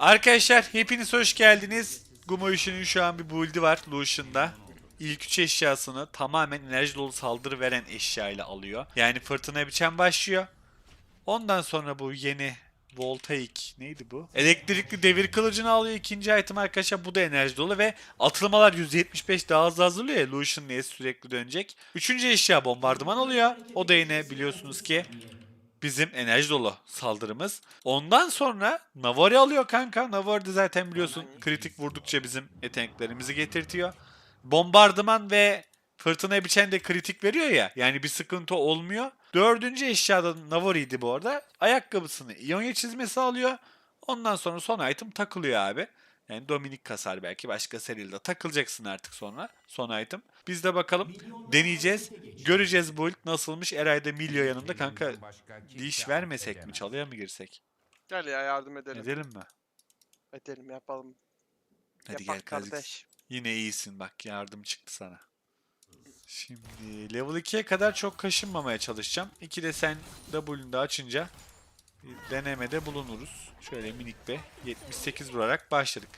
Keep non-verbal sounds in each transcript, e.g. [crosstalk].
Arkadaşlar hepiniz hoş geldiniz. Gumoyuş'un şu an bir build'i var Lucian'da. İlk üç eşyasını tamamen enerji dolu saldırı veren eşyayla alıyor. Yani fırtına biçen başlıyor. Ondan sonra bu yeni voltaik neydi bu? Elektrikli devir kılıcını alıyor ikinci item arkadaşlar. Bu da enerji dolu ve atılmalar %75 daha hızlı hazırlıyor ya. Lucian sürekli dönecek. Üçüncü eşya bombardıman oluyor. O da yine biliyorsunuz ki bizim enerji dolu saldırımız. Ondan sonra Navari alıyor kanka. Navari de zaten biliyorsun kritik vurdukça bizim yeteneklerimizi getirtiyor. Bombardıman ve fırtına biçen de kritik veriyor ya. Yani bir sıkıntı olmuyor. Dördüncü eşyada Navari'ydi bu arada. Ayakkabısını İonya çizmesi alıyor. Ondan sonra son item takılıyor abi. Yani Dominik kasar belki başka seride takılacaksın artık sonra. Son item. Biz de bakalım deneyeceğiz. Göreceğiz bu ilk nasılmış. Eray'da Milyo yanında kanka diş vermesek mi? Çalıya mı girsek? Gel ya yardım edelim. Edelim mi? Edelim yapalım. Hadi Yapak gel kardeş. kardeş. Yine iyisin bak yardım çıktı sana. Şimdi level 2'ye kadar çok kaşınmamaya çalışacağım. 2 de sen W'nde açınca bir denemede bulunuruz. Şöyle minik be 78 vurarak başladık.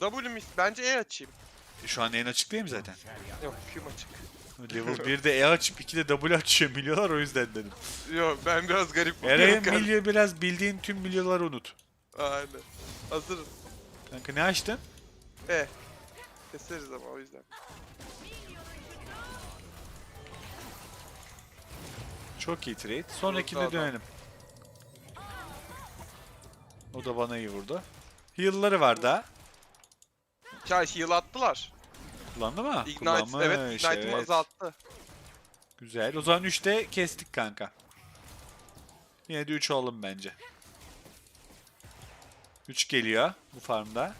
W mis bence E açayım. E, Şu an en açık değil mi zaten? Yok Q açık. Level 1'de E açıp 2'de W açıyor milyolar o yüzden dedim. Yok ben biraz garip Eray'ın bakıyorum. milyo biraz bildiğin tüm milyoları unut. Aynen. Hazırım. Kanka ne açtın? E. Keseriz ama o yüzden. Çok iyi trade. Sonrakinde adam. dönelim. O da bana iyi vurdu. Heal'ları var daha. Ya heal attılar. Kullandı mı? Ignite evet Kullanmış, Ignite'ımı evet. azalttı. Güzel. O zaman 3'te kestik kanka. Yine de 3 olalım bence. 3 geliyor bu farmda.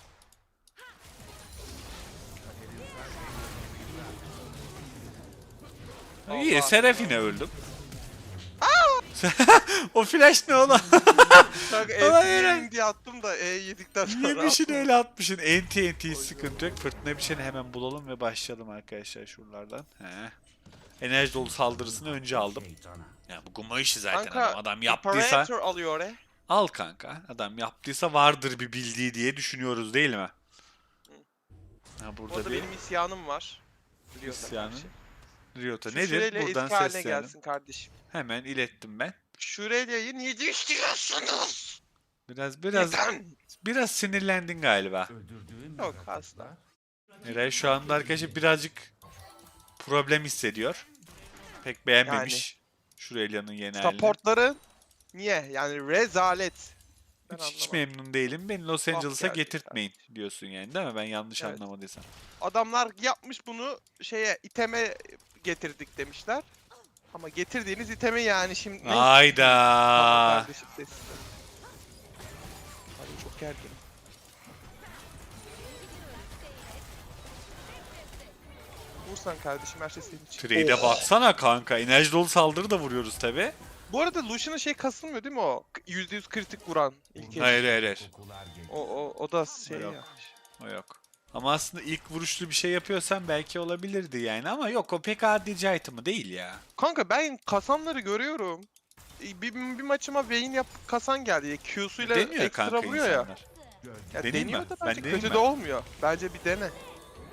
İyi, Allah. Serafine öldüm. [laughs] o flash ne oğlum? [laughs] Kanka Ulan E Eren. yedim diye attım da E yedikten sonra Yemişin öyle atmışın. Enti enti sıkıntı yok. Fırtına bir şeyini hemen bulalım ve başlayalım arkadaşlar şuralardan. He. Enerji dolu saldırısını önce aldım. Ya bu guma işi zaten Kanka, adam. Adam yaptıysa alıyor E. al kanka. Adam yaptıysa vardır bir bildiği diye düşünüyoruz değil mi? Ha burada Orada bir benim isyanım var. Biliyorsun İsyanın? karşı. Riota Şu nedir? Şurayla Buradan eski haline gelsin kardeşim. Hemen ilettim ben. Şuraya'yı niye istiyorsunuz? Biraz biraz Neden? biraz sinirlendin galiba. Yok asla. Eray şu anda arkadaşlar birazcık problem hissediyor. Pek beğenmemiş. Şurelya'nın yeni halini. Supportları niye? Yani rezalet. Ben Hiç, hiç anlamadım. memnun değilim. Beni Los Bak Angeles'a geldi getirtmeyin diyorsun yani değil mi? Ben yanlış Evet. anlamadıysam. Adamlar yapmış bunu şeye iteme getirdik demişler. Ama getirdiğiniz itemi yani şimdi ne? Tamam Ayda. kardeşim sessiz. Abi çok gerginim. Vursan kardeşim her şey senin için. Trade'e baksana kanka. Enerji dolu saldırı da vuruyoruz tabi. Bu arada Lucian'ın şey kasılmıyor değil mi o? K- %100 kritik vuran ilk. Hayır hayır hayır. O, o, o da şey Yok. yapmış. O yok. Ama aslında ilk vuruşlu bir şey yapıyorsan belki olabilirdi yani. Ama yok o pek adici item'ı değil ya. Kanka ben kasanları görüyorum. E, Bir, bir maçıma Vayne yap kasan geldi. Q'suyla Deniyor ekstra kanka vuruyor ya. insanlar. ya Deneyeyim deniyor mi? da Ben bence deneyeyim kötü mi? de olmuyor. Bence bir dene.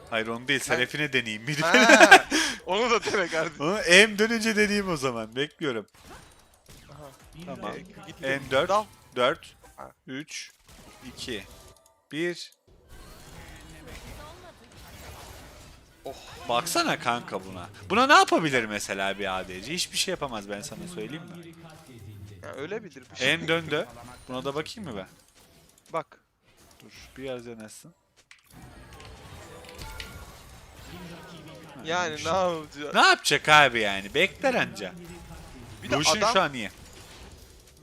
Hayır onu değil. Serafine deneyeyim. Bir de. Ha, [laughs] onu da dene kardeşim. Onu M dönünce deneyeyim o zaman. Bekliyorum. Aha. Tamam. Gitti. M4. Dal. 4, Ha. 3, 2, 1. Oh. Baksana kanka buna. Buna ne yapabilir mesela bir ADC? Hiçbir şey yapamaz ben sana söyleyeyim mi? Ya öyle bilir. Bir şey. En döndü. Buna da bakayım mı ben? Bak. Dur biraz yanaşsın. Yani ne yapacağız? Ne yapacak abi yani? Bekler anca. Bir de Lucian adam şu an iyi.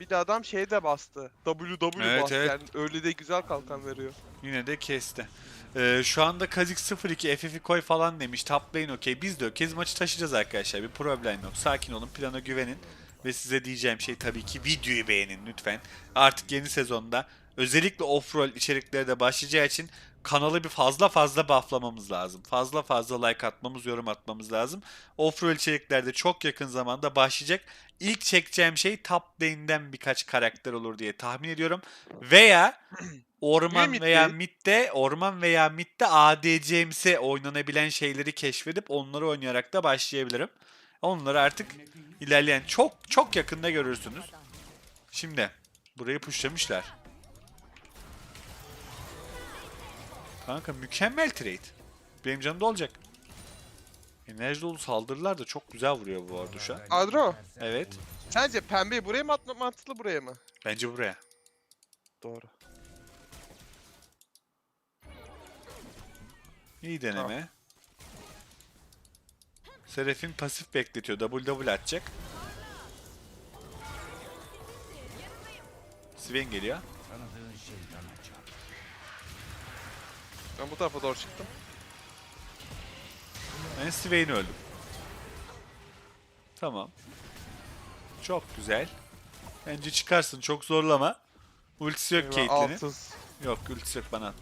bir de adam şey de bastı. WW Evet, bastı. evet. Yani öyle de güzel kalkan veriyor. Yine de kesti. Ee, şu anda Kazik 02 FF'i koy falan demiş. Top lane okey. Biz de okeyiz. Maçı taşıyacağız arkadaşlar. Bir problem yok. Sakin olun. Plana güvenin. Ve size diyeceğim şey tabii ki videoyu beğenin lütfen. Artık yeni sezonda özellikle off-roll içerikleri de başlayacağı için kanalı bir fazla fazla bufflamamız lazım. Fazla fazla like atmamız, yorum atmamız lazım. Off-roll içeriklerde çok yakın zamanda başlayacak. İlk çekeceğim şey top lane'den birkaç karakter olur diye tahmin ediyorum. Veya orman mid veya midde orman veya midde ADC'msi oynanabilen şeyleri keşfedip onları oynayarak da başlayabilirim. Onları artık ilerleyen çok çok yakında görürsünüz. Şimdi burayı pushlamışlar. Kanka mükemmel trade. Benim canım da olacak. Enerji dolu saldırılar da çok güzel vuruyor bu arada şu an. Adro, Evet. sence pembeyi buraya mı atmak mantıklı buraya mı? Bence buraya. Doğru. İyi deneme. Serafin pasif bekletiyor. WW atacak. Sven geliyor. Ben bu tarafa doğru çıktım. Ben Swain'i öldüm. Tamam. Çok güzel. Bence çıkarsın. Çok zorlama. Ultisi yok Caitlyn'in. Yok ultisi yok bana.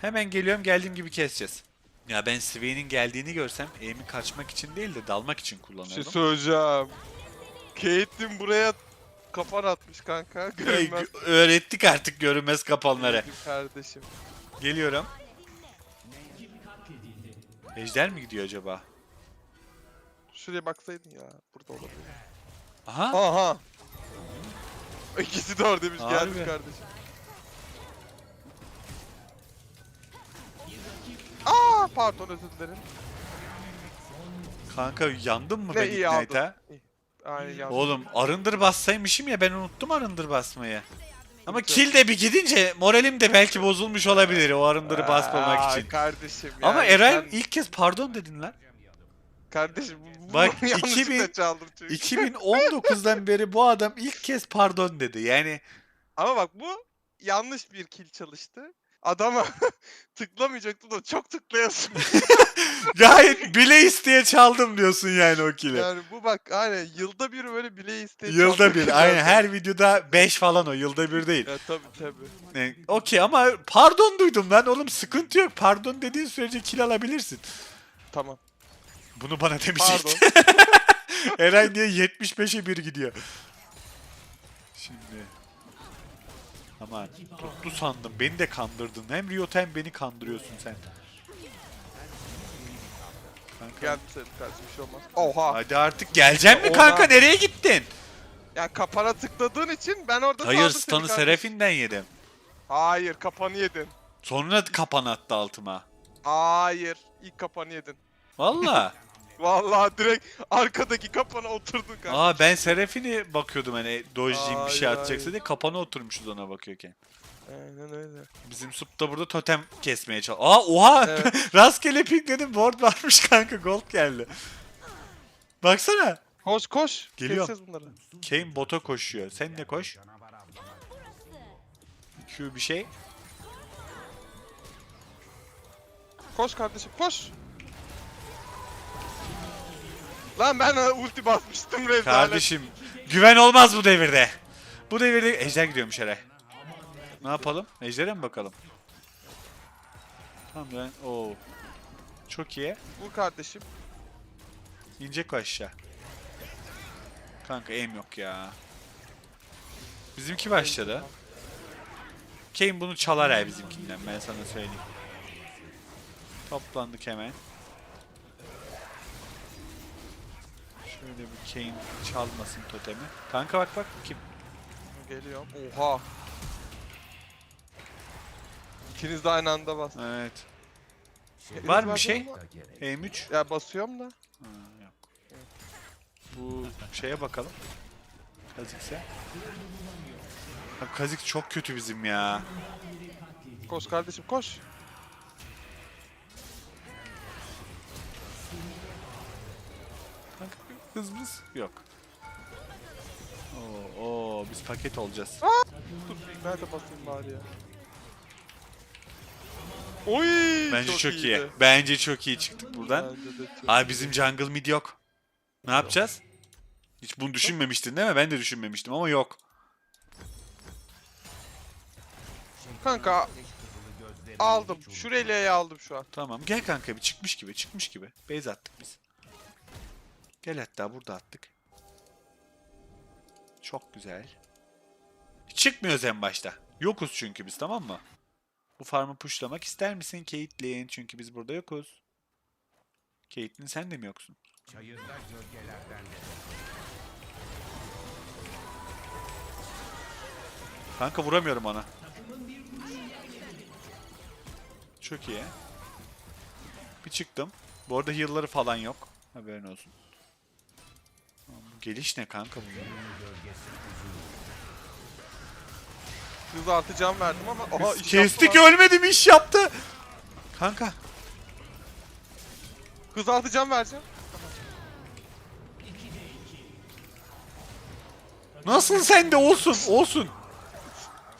Hemen geliyorum geldiğim gibi keseceğiz. Ya ben Swain'in geldiğini görsem aim'i kaçmak için değil de dalmak için Bir şey kullanırdım. söyleyeceğim. Caitlyn buraya kafan atmış kanka. Görünmez. gö- öğrettik artık görünmez kapanları. Kardeşim. Geliyorum. Ejder mi gidiyor acaba? Şuraya baksaydın ya. Burada olabilir. Aha. Aha. İkisi de oradaymış. Harbi. Geldim kardeşim. Pardon özür dilerim. Kanka yandın mı Ne iyi aldın. Ignite'a? İyi. Aynen yandım. Oğlum arındır bassaymışım ya ben unuttum arındır basmayı. Ama kill de bir gidince moralim de belki bozulmuş olabilir o arındırı basmamak Aa, için. Kardeşim Ama yani Eray sen- ilk kez pardon dedin lan. Kardeşim bu- Bak, bunu [laughs] yanlışlıkla 2000 çaldım çünkü. 2019'dan [laughs] beri bu adam ilk kez pardon dedi. Yani Ama bak bu yanlış bir kill çalıştı. Adama [laughs] tıklamayacaktı da çok tıklayasın. [laughs] gayet bile isteye çaldım diyorsun yani o kill'i. yani bu bak aynen yılda bir böyle bile isteyip Yılda bir. [laughs] Aynen her videoda 5 falan o. Yılda bir değil. Ya tabii tabii. Yani, Okey ama pardon duydum lan. Oğlum sıkıntı yok. Pardon dediğin sürece kill alabilirsin. Tamam. Bunu bana Pardon. demiştin. Eray niye 75'e 1 gidiyor? Şimdi. Aman tuttu sandım. Beni de kandırdın. Hem Riot hem beni kandırıyorsun sen. Kanka. Geldim senin kardeşim bir şey olmaz. Oha. Hadi artık geleceksin mi Ona- kanka? Nereye gittin? Ya kapana tıkladığın için ben orada Hayır saldım seni stun'ı kardeşim. Yedim. Hayır kapanı yedin. Sonra kapan attı altıma. Hayır. ilk kapanı yedin. Valla. [laughs] Vallahi direkt arkadaki kapana oturdun kanka. Aa ben Seraphine'i bakıyordum hani dojciyim bir şey Ay, atacaksa ay. diye kapana oturmuşuz ona bakıyorken. Aynen öyle. Bizim sup da burada totem kesmeye çalışıyor. Aa oha! Evet. [laughs] Rastgele pinkledim board varmış kanka gold geldi. Baksana. Koş koş. Geliyorum. Keseceğiz bunları. Kane bota koşuyor. Sen de koş. Q bir şey. Koş kardeşim koş. Lan ben ulti basmıştım rezalet. Kardeşim güven olmaz bu devirde. Bu devirde ejder gidiyormuş Eray. Ne yapalım? Ejder'e mi bakalım? Tamam ben. Oo. Çok iyi. Vur kardeşim. İnecek o aşağı. Kanka aim yok ya. Bizimki başladı. Kane bunu çalar ya bizimkinden ben sana söyleyeyim. Toplandık hemen. Şöyle bir Kane çalmasın totemi. Kanka bak bak kim? Geliyorum. Oha. İkiniz de aynı anda bas. Evet. Eliniz Var mı bir şey? mı? M3. Ya basıyorum da. Ha, yok. Bu şeye bakalım. Kazikse. Ha, Kazik çok kötü bizim ya. Koş kardeşim koş. Kanka hızımız yok. Oo, oo, biz paket olacağız. Dur nerede basayım bari ya. Oy Bence çok, iyi. iyiydi. Bence çok iyi çıktık buradan. Bence de çok Abi bizim jungle mid yok. Ne yapacağız? Hiç bunu düşünmemiştin değil mi? Ben de düşünmemiştim ama yok. Kanka aldım. Şurayla aldım şu an. Tamam gel kanka bir çıkmış gibi çıkmış gibi. Base attık biz. Gel hatta burada attık. Çok güzel. Çıkmıyoruz en başta. Yokuz çünkü biz tamam mı? Bu farmı pushlamak ister misin Caitlyn? Çünkü biz burada yokuz. Caitlyn sen de mi yoksun? Gölgelerden de. Kanka vuramıyorum ona. Çok iyi. Bir çıktım. Bu arada heal'ları falan yok. Haberin olsun. Lan geliş ne kanka bu? ya? Hız artı can verdim ama aha iş Kestik yaptılar. ölmedim iş yaptı. Kanka. Hız artı can vereceğim. Nasıl sende olsun olsun.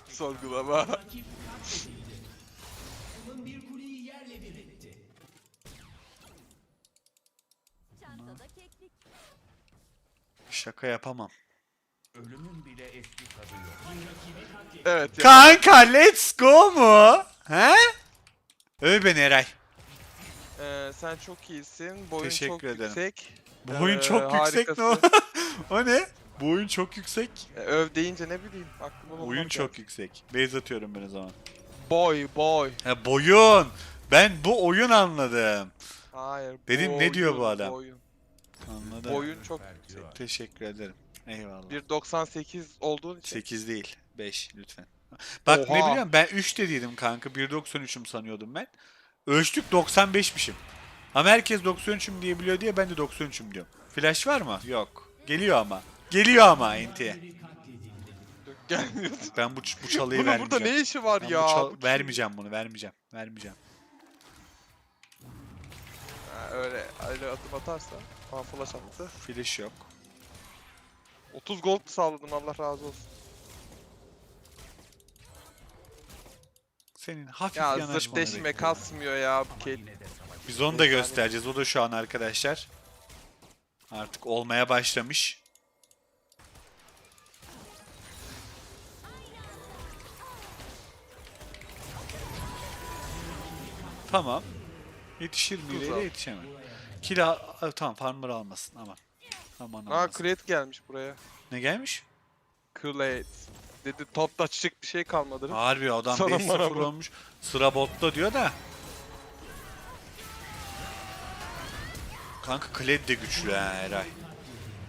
Sorgulama. Şaka yapamam. Ölümün bile eski tadı yok. evet ya. Kanka let's go mu? He? Öv beni Eray. Ee, sen çok iyisin. Boyun Teşekkür çok ederim. yüksek. Bu oyun Ee, çok yüksek ne o? [laughs] o ne? Bu oyun çok yüksek. Ee, Öv deyince ne bileyim aklıma olmaz Oyun çok yüksek. Base atıyorum ben o zaman. Boy boy. Ha boyun. Ben bu oyun anladım. Hayır. Dedim, ne diyor bu boyun, adam? Boyun. Anladım. Boyun çok yüksek. Teşekkür ederim. Eyvallah. 1.98 olduğun için. 8 değil. 5 lütfen. Bak ne Oha. biliyorum ben 3 dediydim kanka. 1.93'üm sanıyordum ben. Ölçtük 95'mişim. Ama herkes 93'üm diyebiliyor diye ben de 93'üm diyorum. Flash var mı? Yok. Geliyor ama. Geliyor ama NT'ye. Gelmiyor. [laughs] Ben bu, bu çalıyı Bunun vermeyeceğim. burada ne işi var Ben ya? bu çal- Bu vermeyeceğim bunu vermeyeceğim. Vermeyeceğim. Ha, öyle öyle adım atarsa. Aa flash attı. Flash yok. 30 gold sağladım Allah razı olsun. Senin hafif Ya yanaşmanı zırt deşime bekliyorum. kasmıyor ya bu kedi. Biz onu da göstereceğiz. O da şu an arkadaşlar. Artık olmaya başlamış. Tamam. Yetişir mi? İleriye yetişemem. Kila tamam farmer almasın aman. Aman Aa almasın. crate gelmiş buraya. Ne gelmiş? Crate. Dedi topta çiçek bir şey kalmadı. Harbi adam Sana 5-0 bana bu. olmuş. Sıra botta diyor da. Kanka Kled de güçlü ha Eray.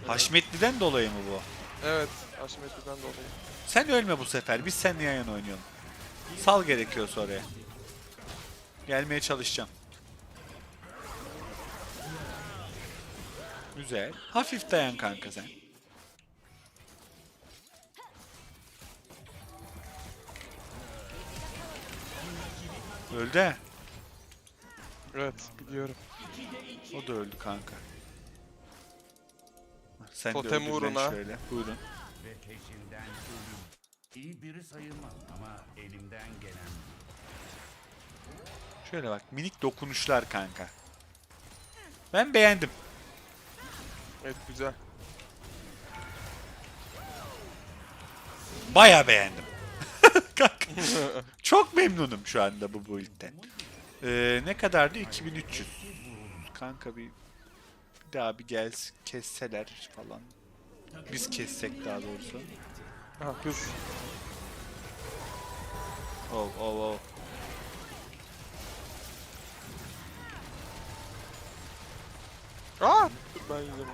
Haşmetli'den dolayı mı bu? Evet. Aşmetli'den dolayı. Sen ölme bu sefer. Biz seninle yan yana oynayalım. Sal gerekiyorsa oraya. Gelmeye çalışacağım. Güzel. Hafif dayan kanka sen. Öldü. Evet biliyorum. O da öldü kanka. Sen Totem de uğruna. şöyle. Buyurun. Ve peşinden ölüm. İyi biri sayılmam ama elimden gelen Şöyle bak minik dokunuşlar kanka. Ben beğendim. Evet güzel. Baya beğendim. [laughs] kanka. Çok memnunum şu anda bu build'den. Ee, ne kadardı? 2300. Kanka bir, bir daha bir gelsin kesseler falan. Biz kessek daha doğrusu. Ha hız. Oh oh oh. Aa! Dur ben yüzüm.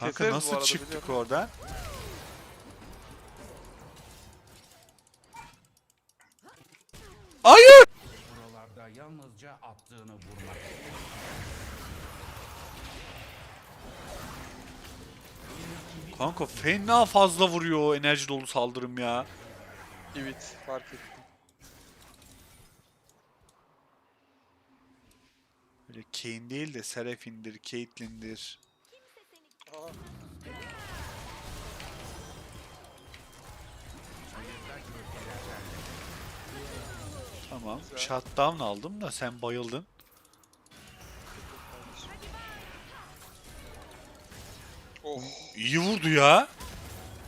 Kanka Keseriz bu nasıl arada, çıktık biliyorum. oradan? Hayır! buralarda yalnızca attığını vurmak. Kanka fena fazla vuruyor o enerji dolu saldırım ya. Evet fark ettim. Böyle Kayn değil de Seraphine'dir, Caitlyn'dir. Tamam. Güzel. Shutdown aldım da sen bayıldın. Oh. İyi vurdu ya.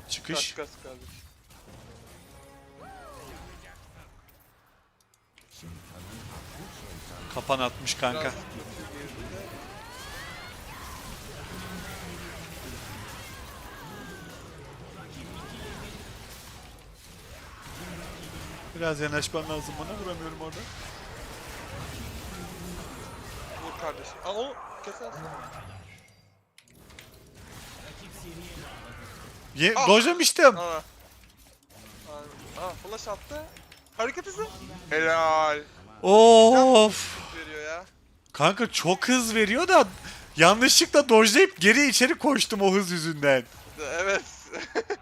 Çıkış. Kaç kaç kardeşim. Kapan atmış kanka. Biraz yanaşman lazım bana. Vuramıyorum orada. Vur kardeşim. Aa onu kesersin. Ye Ah! dojlamıştım. Aa. Aa, Aa flash attı. Hareket hızı. Helal. Of. Veriyor ya. Kanka çok hız veriyor da yanlışlıkla dojlayıp geri içeri koştum o hız yüzünden. Evet. [laughs]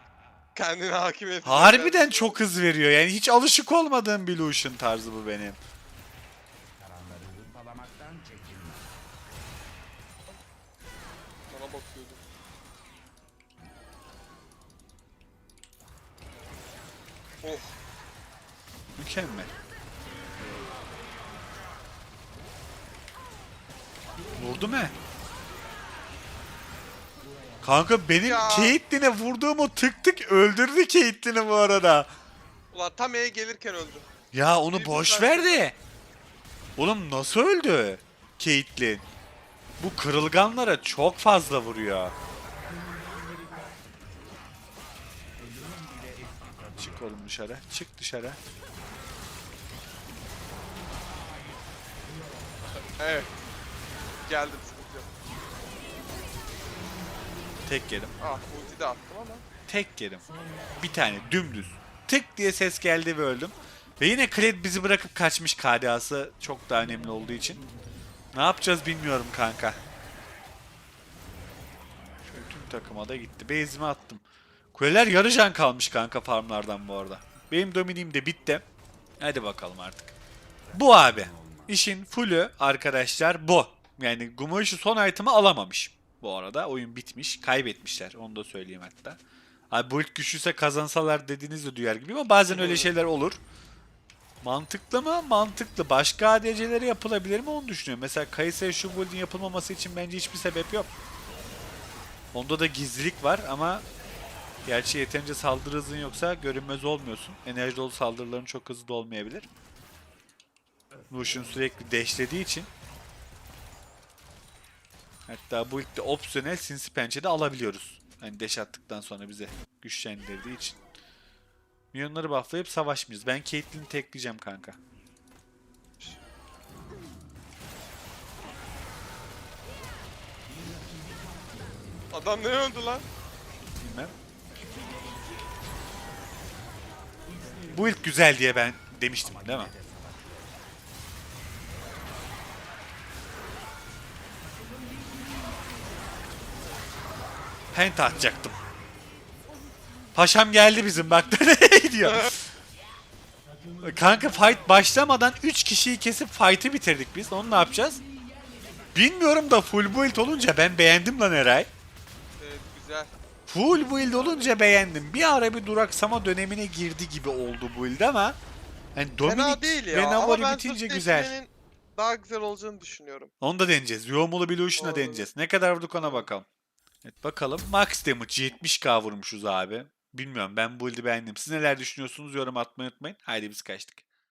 Kendine hakim et. Harbiden çok hız veriyor. Yani hiç alışık olmadığım bir Lucian tarzı bu benim. Sana bakıyordum. Oh. Mükemmel. Vurdu mu? Kanka benim Ya. Caitlyn'e vurduğum o tık tık öldürdü Caitlyn'i bu arada. Ulan tam E'ye gelirken öldüm. Ya onu Bir boş saat- ver de. Oğlum nasıl öldü Caitlyn? Bu kırılganlara çok fazla vuruyor. Çık oğlum dışarı. Çık dışarı. Evet. Geldim. Tek yedim. Ah ulti de attım ama. Tek yedim. Bir tane dümdüz. Tık diye ses geldi ve öldüm. Ve yine Kled bizi bırakıp kaçmış KDA'sı çok daha önemli olduğu için. Ne yapacağız bilmiyorum kanka. Şöyle tüm takıma da gitti. Base'imi attım. Kuleler yarı can kalmış kanka farmlardan bu arada. Benim dominiğim de bitti. Hadi bakalım artık. Bu abi. İşin fullü arkadaşlar bu. Yani Gumoyşu son item'ı alamamış. Bu arada oyun bitmiş. Kaybetmişler. Onu da söyleyeyim hatta. Abi bu ilk güçlüyse kazansalar dediğinizi de duyar gibi ama bazen öyle şeyler olur. Mantıklı mı? Mantıklı. Başka ADC'lere yapılabilir mi onu düşünüyorum. Mesela Kayse'ye şu build'in yapılmaması için bence hiçbir sebep yok. Onda da gizlilik var ama gerçi yeterince saldırı hızın yoksa görünmez olmuyorsun. Enerji dolu saldırıların çok hızlı da olmayabilir. Lucian sürekli deşlediği için Hatta bu ilk de opsiyonel sinsi pençe de alabiliyoruz. Hani deş attıktan sonra bize güçlendirdiği için. Milyonları bufflayıp savaşmıyoruz. Ben Caitlyn'i tekleyeceğim kanka. Adam ne öldü lan? Bilmem. Bu ilk güzel diye ben demiştim değil mi? Penta atacaktım. Paşam geldi bizim bak [laughs] nereye gidiyor. Kanka fight başlamadan 3 kişiyi kesip fight'ı bitirdik biz. Onu ne yapacağız? Bilmiyorum da full build olunca ben beğendim lan Eray. Evet güzel. Full build olunca beğendim. Bir ara bir duraksama dönemine girdi gibi oldu build ama hani Dominic Fena değil ya. ve Ama ben bitince güzel. daha güzel olacağını düşünüyorum. Onu da deneyeceğiz. Yomulu Olur. deneyeceğiz. Ne kadar vurduk ona bakalım. Evet bakalım. Max damage 70k vurmuşuz abi. Bilmiyorum ben bu build'i beğendim. Siz neler düşünüyorsunuz? Yorum atmayı unutmayın. Haydi biz kaçtık.